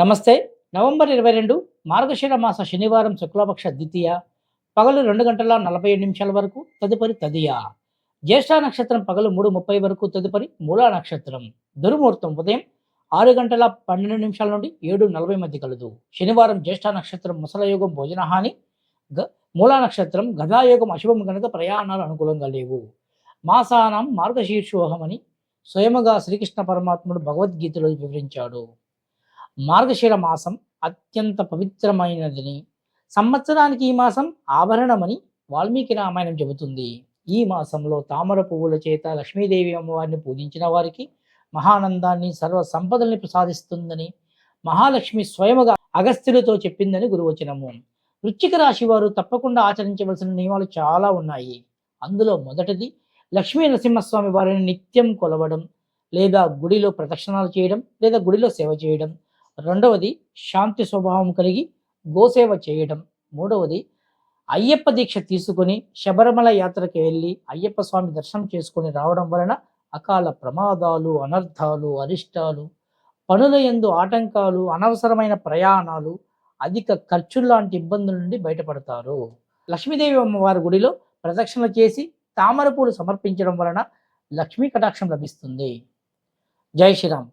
నమస్తే. నవంబర్ ఇరవై రెండు మార్గశిర మాస శనివారం శుక్లపక్ష ద్వితీయ. పగలు రెండు గంటల నలభై ఏడు నిమిషాల వరకు తదుపరి తదియ. జ్యేష్ఠ నక్షత్రం పగలు మూడు ముప్పై వరకు తదుపరి మూలా నక్షత్రం. దుర్ముహూర్తం ఉదయం ఆరు గంటల పన్నెండు నిమిషాల నుండి ఏడు నలభై మధ్య కలదు. శనివారం జ్యేష్ఠ నక్షత్రం ముసలయోగం భోజనహాని గ మూలా నక్షత్రం గదాయోగం అశుభం కనుక ప్రయాణాలు అనుకూలంగా లేవు. మాసానం మార్గశీర్షోహమని స్వయముగా శ్రీకృష్ణ పరమాత్ముడు భగవద్గీతలో వివరించాడు. మార్గశిర మాసం అత్యంత పవిత్రమైనదని. సంవత్సరానికి ఈ మాసం ఆభరణమని వాల్మీకి రామాయణం చెబుతుంది. ఈ మాసంలో తామర పువ్వుల చేత లక్ష్మీదేవి అమ్మవారిని పూజించిన వారికి మహానందాన్ని సర్వ సంపదల్ని ప్రసాదిస్తుందని మహాలక్ష్మి స్వయముగా అగస్త్యులతో చెప్పిందని గురువచనము. వృశ్చిక రాశి వారు తప్పకుండా ఆచరించవలసిన నియమాలు చాలా ఉన్నాయి. అందులో మొదటిది లక్ష్మీ నరసింహస్వామి వారిని నిత్యం కొలవడం లేదా గుడిలో ప్రదక్షిణాలు చేయడం లేదా గుడిలో సేవ చేయడం. రెండవది శాంతి స్వభావం కలిగి గోసేవ చేయడం మూడవది అయ్యప్ప దీక్ష తీసుకొని శబరిమల యాత్రకి వెళ్ళి అయ్యప్ప స్వామి దర్శనం చేసుకుని రావడం వలన అకాల ప్రమాదాలు అనర్థాలు అరిష్టాలు పనుల యందు ఆటంకాలు అనవసరమైన ప్రయాణాలు అధిక ఖర్చులు లాంటి ఇబ్బందుల నుండి బయటపడతారు. లక్ష్మీదేవి అమ్మవారి గుడిలో ప్రదక్షిణ చేసి తామర పూలు సమర్పించడం వలన లక్ష్మీ కటాక్షం లభిస్తుంది. జై శ్రీరామ్.